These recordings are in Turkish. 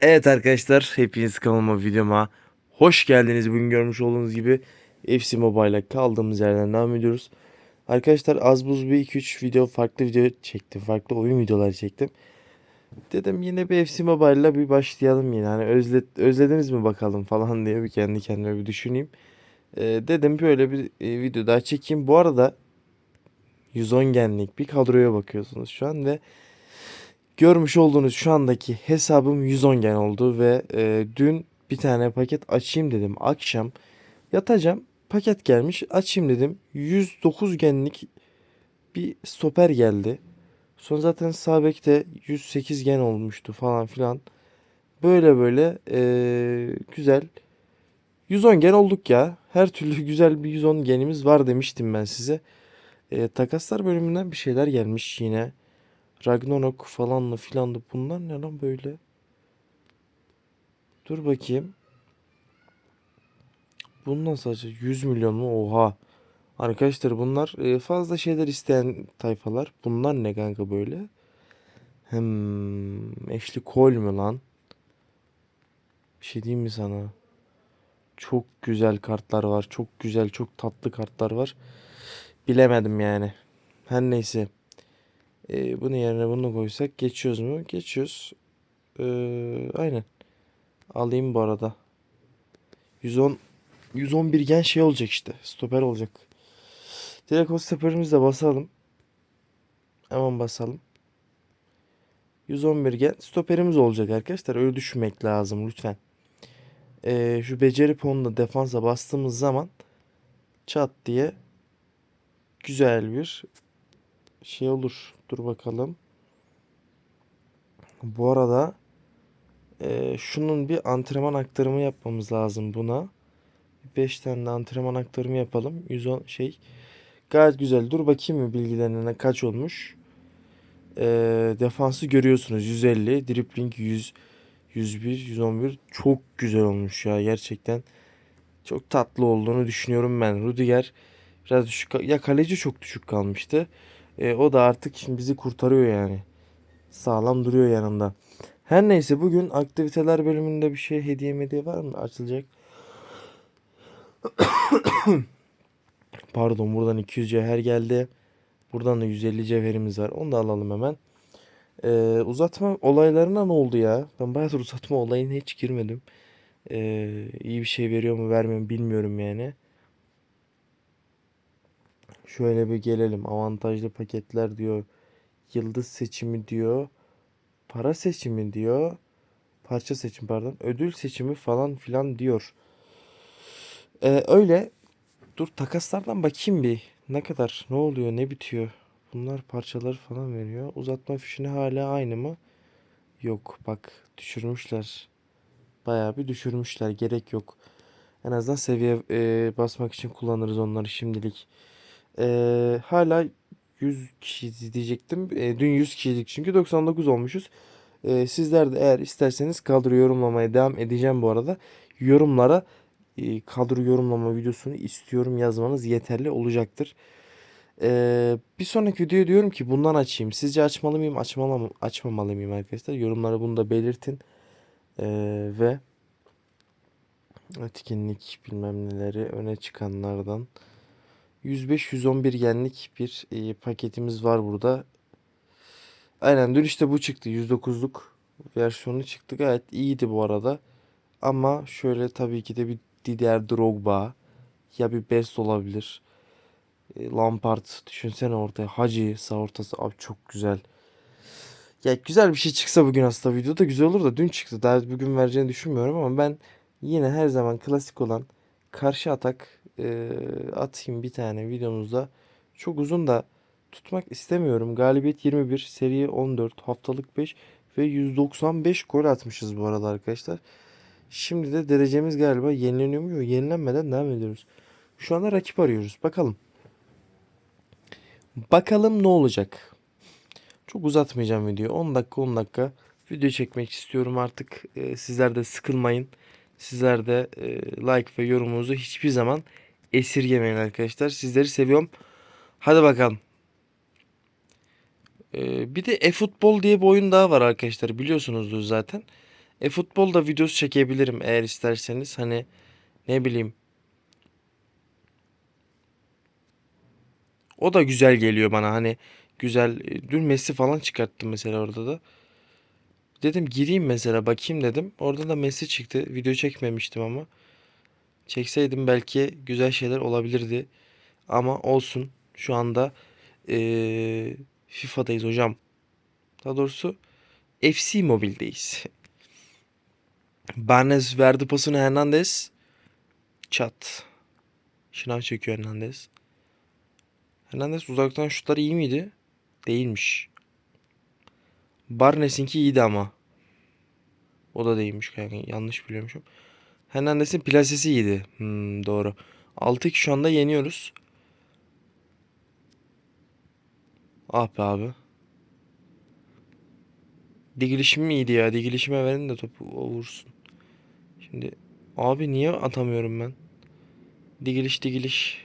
Evet arkadaşlar hepiniz kanalıma videoma hoş geldiniz. Bugün görmüş olduğunuz gibi FC Mobile'a kaldığımız yerden devam ediyoruz. Arkadaşlar az buz bir 2-3 video farklı video çektim. Farklı oyun videoları çektim. Dedim yine bir FC Mobile'la bir başlayalım yine. Hani özle, özlediniz mi bakalım falan diye bir kendi kendime bir düşüneyim. Ee, dedim böyle bir e, video daha çekeyim. Bu arada 110 genlik bir kadroya bakıyorsunuz şu an ve Görmüş olduğunuz şu andaki hesabım 110 gen oldu ve e, dün bir tane paket açayım dedim akşam yatacağım paket gelmiş açayım dedim 109 genlik bir stoper geldi. Sonra zaten sağ bekte 108 gen olmuştu falan filan. Böyle böyle e, güzel 110 gen olduk ya. Her türlü güzel bir 110 genimiz var demiştim ben size. E, takaslar bölümünden bir şeyler gelmiş yine. Ragnarok falanlı filanlı bunlar ne lan böyle? Dur bakayım. Nasıl acı? 100 milyon mu? Oha. Arkadaşlar bunlar e, fazla şeyler isteyen tayfalar. Bunlar ne kanka böyle? Hmm, Ashley Cole mü lan? Bir şey diyeyim mi sana? Çok güzel kartlar var. Çok güzel, çok tatlı kartlar var. Bilemedim yani. Her neyse. Ee, bunun yerine bunu koysak geçiyoruz mu? Geçiyoruz. Ee, aynen. Alayım bu arada. 110 111 gen şey olacak işte. Stoper olacak. Direkt o stoperimizi basalım. Hemen basalım. 111 gen stoperimiz olacak arkadaşlar. Öyle düşünmek lazım lütfen. Ee, şu beceri puanını defansa bastığımız zaman çat diye güzel bir şey olur. Dur bakalım. Bu arada e, şunun bir antrenman aktarımı yapmamız lazım buna. 5 tane de antrenman aktarımı yapalım. 110 şey. Gayet güzel. Dur bakayım mı bilgilerine kaç olmuş. E, defansı görüyorsunuz 150. Dribbling 100. 101, 111 çok güzel olmuş ya gerçekten. Çok tatlı olduğunu düşünüyorum ben. Rudiger biraz düşük ya kaleci çok düşük kalmıştı. E, o da artık şimdi bizi kurtarıyor yani. Sağlam duruyor yanında. Her neyse bugün aktiviteler bölümünde bir şey hediye hediye var mı açılacak? Pardon buradan 200 cevher geldi. Buradan da 150 cevherimiz var. Onu da alalım hemen. Ee, uzatma olaylarına ne oldu ya? Ben bayağıdır uzatma olayına hiç girmedim. Ee, iyi bir şey veriyor mu vermiyor mu bilmiyorum yani. Şöyle bir gelelim. Avantajlı paketler diyor. Yıldız seçimi diyor. Para seçimi diyor. Parça seçimi pardon. Ödül seçimi falan filan diyor. Ee, öyle. Dur takaslardan bakayım bir. Ne kadar? Ne oluyor? Ne bitiyor? Bunlar parçaları falan veriyor. Uzatma fişini hala aynı mı? Yok bak düşürmüşler. Bayağı bir düşürmüşler. Gerek yok. En azından seviye e, basmak için kullanırız onları şimdilik. Ee, hala 100 kişi diyecektim. Ee, dün 100 kişiydik çünkü 99 olmuşuz. Ee, sizler de eğer isterseniz kadro yorumlamaya devam edeceğim bu arada. Yorumlara e, kadro yorumlama videosunu istiyorum yazmanız yeterli olacaktır. Ee, bir sonraki videoya diyorum ki bundan açayım. Sizce açmalı mıyım, açmalı açmamalı mıyım arkadaşlar? Yorumlara bunu da belirtin. Ee, ve etkinlik bilmem neleri öne çıkanlardan 105-111 genlik bir e, paketimiz var burada. Aynen dün işte bu çıktı. 109'luk versiyonu çıktı. Gayet iyiydi bu arada. Ama şöyle tabii ki de bir Didier Drogba ya bir Best olabilir. E, Lampard düşünsene ortaya. Hacı sağ ortası. Abi çok güzel. Ya güzel bir şey çıksa bugün aslında videoda güzel olur da dün çıktı. Daha bugün vereceğini düşünmüyorum ama ben yine her zaman klasik olan karşı atak e, atayım bir tane videomuzda. Çok uzun da tutmak istemiyorum. Galibiyet 21, seri 14, haftalık 5 ve 195 gol atmışız bu arada arkadaşlar. Şimdi de derecemiz galiba yenileniyor mu? Yenilenmeden devam ediyoruz. Şu anda rakip arıyoruz. Bakalım. Bakalım ne olacak. Çok uzatmayacağım video. 10 dakika 10 dakika video çekmek istiyorum artık. E, sizler de sıkılmayın. Sizler de e, like ve yorumunuzu hiçbir zaman esirgemeyin arkadaşlar. Sizleri seviyorum. Hadi bakalım. E, bir de e-futbol diye bir oyun daha var arkadaşlar. Biliyorsunuzdur zaten. E futbolda videosu çekebilirim eğer isterseniz. Hani ne bileyim. O da güzel geliyor bana hani güzel. Dün Messi falan çıkarttım mesela orada da. Dedim gireyim mesela bakayım dedim. Orada da Messi çıktı. Video çekmemiştim ama. Çekseydim belki güzel şeyler olabilirdi. Ama olsun. Şu anda eee, FIFA'dayız hocam. Daha doğrusu FC Mobile'deyiz. Barnes verdi pasını Hernandez. Çat. Şınav çekiyor Hernandez. Hernandez uzaktan şutlar iyi miydi? Değilmiş. Barnes'inki iyiydi ama. O da değilmiş kanka. Yanlış biliyormuşum. Hernandez'in plasesi iyiydi. Hmm, doğru. 6-2 şu anda yeniyoruz. Ah be abi. Digilişim mi iyiydi ya? Digilişime verin de topu vursun. Şimdi abi niye atamıyorum ben? Digiliş digiliş.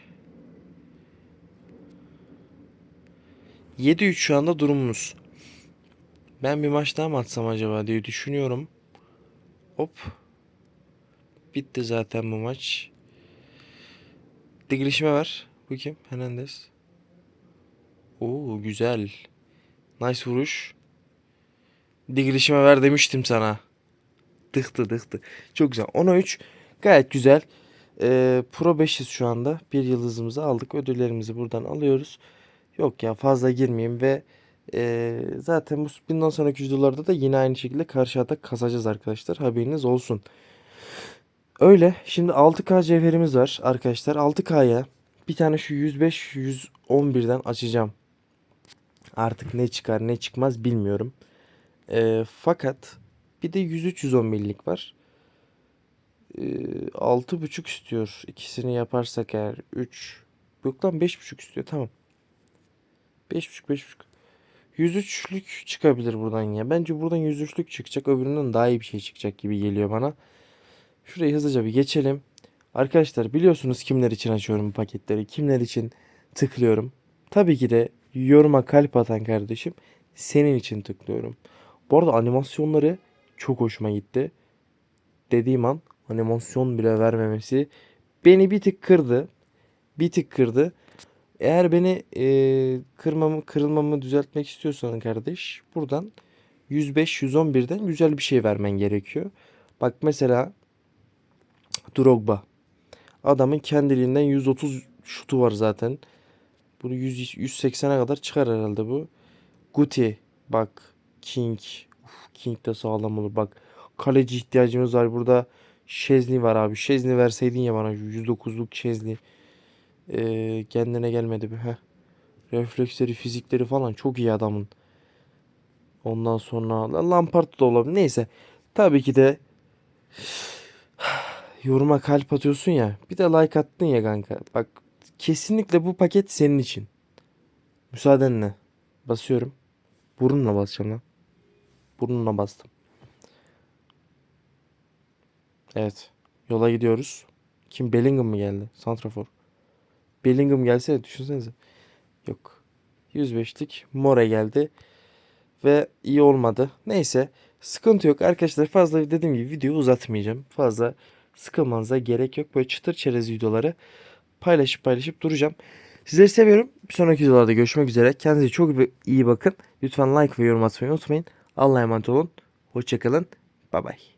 7-3 şu anda durumumuz. Ben bir maç daha mı atsam acaba diye düşünüyorum. Hop. Bitti zaten bu maç. Digilişime ver. Bu kim? Hernandez. Oo güzel. Nice vuruş. Digilişime ver demiştim sana. Dıktı dıktı. Çok güzel. 10'a 3. Gayet güzel. Ee, Pro 5'iz şu anda. Bir yıldızımızı aldık. Ödüllerimizi buradan alıyoruz. Yok ya fazla girmeyeyim ve ee, zaten bu bundan sonraki videolarda da yine aynı şekilde karşı atak kasacağız arkadaşlar. Haberiniz olsun. Öyle. Şimdi 6K cevherimiz var arkadaşlar. 6K'ya bir tane şu 105 111'den açacağım. Artık ne çıkar ne çıkmaz bilmiyorum. Ee, fakat bir de 103 111'lik var. Ee, 6.5 istiyor. İkisini yaparsak eğer 3 yok lan 5.5 istiyor. Tamam. 5.5 5.5 103'lük çıkabilir buradan ya. Bence buradan 103'lük çıkacak. Öbüründen daha iyi bir şey çıkacak gibi geliyor bana. Şurayı hızlıca bir geçelim. Arkadaşlar biliyorsunuz kimler için açıyorum bu paketleri. Kimler için tıklıyorum. Tabii ki de yoruma kalp atan kardeşim senin için tıklıyorum. Bu arada animasyonları çok hoşuma gitti. Dediğim an animasyon bile vermemesi beni bir tık kırdı. Bir tık kırdı. Eğer beni e, kırmamı, kırılmamı düzeltmek istiyorsan kardeş buradan 105-111'den güzel bir şey vermen gerekiyor. Bak mesela Drogba. Adamın kendiliğinden 130 şutu var zaten. Bunu 100, 180'e kadar çıkar herhalde bu. Guti. Bak. King. Uf, King de sağlam olur. Bak. Kaleci ihtiyacımız var. Burada Şezni var abi. Şezni verseydin ya bana. 109'luk Şezni. Ee, kendine gelmedi bir. Heh. Refleksleri, fizikleri falan çok iyi adamın. Ondan sonra Lampard da olabilir. Neyse. Tabii ki de yoruma kalp atıyorsun ya. Bir de like attın ya kanka. Bak kesinlikle bu paket senin için. Müsaadenle. Basıyorum. Burnumla basacağım lan. Burnumla bastım. Evet. Yola gidiyoruz. Kim? Bellingham mı geldi? Santrafor. Bellingham gelse düşünsenize. Yok. 105'lik More geldi. Ve iyi olmadı. Neyse. Sıkıntı yok. Arkadaşlar fazla dediğim gibi videoyu uzatmayacağım. Fazla sıkılmanıza gerek yok. Böyle çıtır çerez videoları paylaşıp paylaşıp duracağım. Sizleri seviyorum. Bir sonraki videolarda görüşmek üzere. Kendinize çok iyi bakın. Lütfen like ve yorum atmayı unutmayın. Allah'a emanet olun. Hoşçakalın. Bay bay.